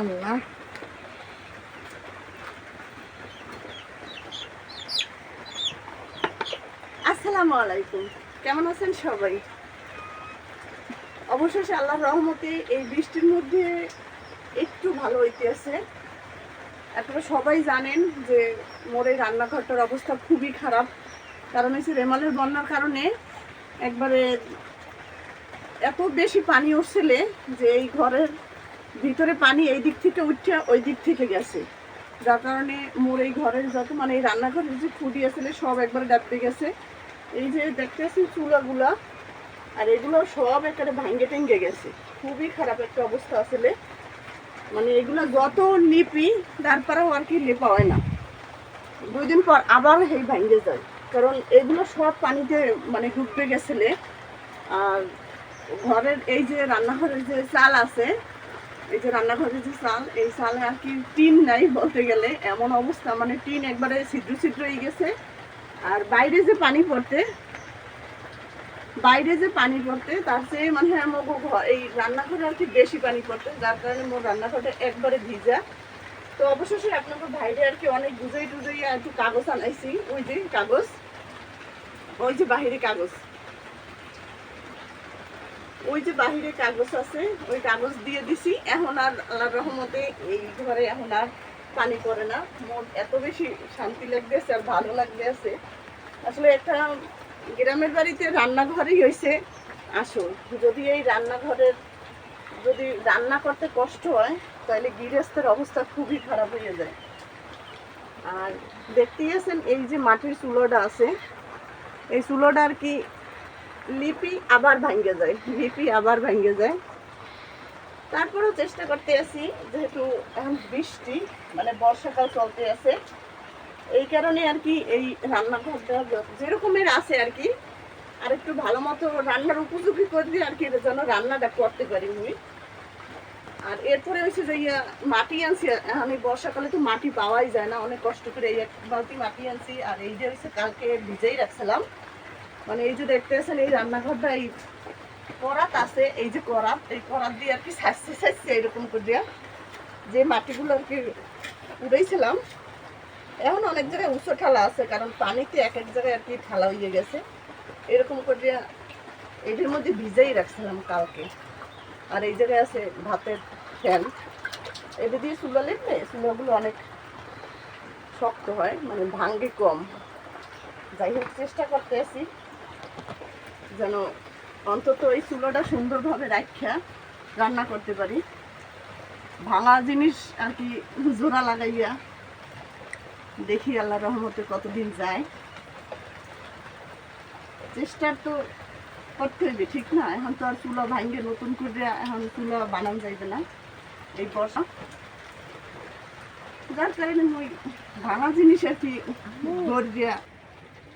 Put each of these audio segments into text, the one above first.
আল্লাহ। আসসালামু আলাইকুম। কেমন আছেন সবাই? অবশেষে আল্লাহর রহমতে এই বৃষ্টির মধ্যে একটু ভালো হইতে আছে। আপনারা সবাই জানেন যে মোর রান্নাঘরটার অবস্থা খুবই খারাপ। কারণ হচ্ছে রেমালের বন্যার কারণে একবারে এত বেশি পানি উঠছিলে যে এই ঘরের ভিতরে পানি এই দিক থেকে উঠছে, ওই দিক থেকে গেছে। যার কারণে মোর এই ঘরের যত মানে এই রান্নাঘরের যে খুঁটি আসলে সব একবারে ডাবতে গেছে। এই যে দেখতেছি চুলাগুলা, আর এগুলো সব একেবারে ভাঙ্গে টেঙ্গে গেছে। খুবই খারাপ একটা অবস্থা আসলে মানে এগুলো যত লিপি তারপরেও আর কি লেপা হয় না। দুই দিন পর আবার এই ভাঙ্গে যায়। কারণ এগুলো সব পানিতে মানে ডুবতে গেছিলে আর ঘরের এই যে রান্নাঘরের যে চাল আছে এই যে রান্নাঘরের যে চাল, এই চালে আর কি টিন নাই বলতে গেলে। এমন অবস্থা মানে টিন একবারে ছিদ্র ছিদ্র হয়ে গেছে। আর বাইরে যে পানি পড়তে, বাইরে যে পানি পড়তে, তার চেয়ে মানে ঘর- এই রান্নাঘরে আর কি বেশি পানি পড়তে, যার কারণে মোর রান্নাঘরটা একবারে ভিজা। তো অবশেষে আপনাকে বাইরে আর কি অনেক বুঝাই টুজাই আর কি কাগজ আনাইছি। ওই যে কাগজ, ওই যে বাহিরে কাগজ। ওই যে বাহিরে কাগজ আছে, ওই কাগজ দিয়ে দিছি। এখন আর আল্লাহর রহমতে এই ঘরে এখন আর পানি পড়ে না। মন এত বেশি শান্তি লাগতেছে আর ভালো লাগতেছে। আসলে একটা গ্রামের বাড়িতে রান্নাঘরই হয়েছে আসল। যদি এই রান্নাঘরের যদি রান্না করতে কষ্ট হয়, তাহলে গৃহস্থের অবস্থা খুবই খারাপ হয়ে যায়। আর দেখতেই আছেন, এই যে মাটির চুলোটা আছে, এই চুলোটা আর কি লিপি আবার ভাঙ্গে যায়, লিপি আবার ভাঙ্গে যায়। তারপরেও চেষ্টা করতে আছি, যেহেতু এখন বৃষ্টি মানে বর্ষাকাল চলতে আছে। এই কারণে আর কি এই রান্নাঘরটা যেরকমের আছে আর কি, আর একটু ভালো মতো রান্নার উপযোগী করে দিয়ে আর কি যেন রান্নাটা করতে পারি আমি আর এরপরে হচ্ছে যে ইয়া, মাটি আনছি আমি বর্ষাকালে তো মাটি পাওয়াই যায় না, অনেক কষ্ট করে এই এক বালতি মাটি আনছি, আর এই যে হচ্ছে কালকে ভিজেই রাখছিলাম। মানে এই যে দেখতেছেন, এই রান্নাঘরটা, এই করাত আছে, এই যে করাত, এই করাত দিয়ে আর কি সাজছে সাজছে এরকম করে যে মাটিগুলো আর কি উড়াইছিলাম, এখন অনেক জায়গায় উঁচু ঠালা আছে, কারণ পানিতে এক এক জায়গায় আর কি ঠালা হয়ে গেছে। এরকম করে এটির মধ্যে ভিজেই রাখছিলাম কালকে। আর এই জায়গায় আছে ভাতের ফ্যান। এটা দিয়ে চুলা লেপলে অনেক শক্ত হয় মানে ভাঙ্গে কম। যাই হোক, চেষ্টা করতে আছি যেন অন্তত এই চুলোটা সুন্দরভাবে রাখা রান্না করতে পারি। ভাঙা জিনিস আর কি জোড়া লাগাইয়া দেখি আল্লাহ রহমতে কতদিন যায়। চেষ্টা তো করতে হইবে, ঠিক না? এখন তো আর চুলা ভাঙ্গে নতুন করে এখন চুলা বানানো যাইবে না এই বর্ষা। যার কারণে ওই ভাঙা জিনিস আর কি গড়িয়া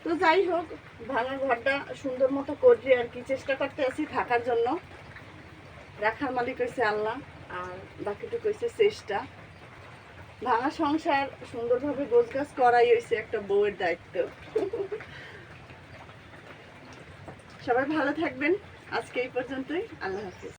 তো যাই হোক, ভাঙা ঘরটা সুন্দর মতো করে আর কি, চেষ্টা করতে আছি থাকার জন্য। রাখার মালিক হয়েছে আল্লাহ, আর বাকিটুকু হয়েছে চেষ্টা। ভাঙা সংসার সুন্দরভাবে গোছগাছ করাই হয়েছে একটা বউয়ের দায়িত্ব। সবাই ভালো থাকবেন। আজকে এই পর্যন্তই। আল্লাহ হাফিজ।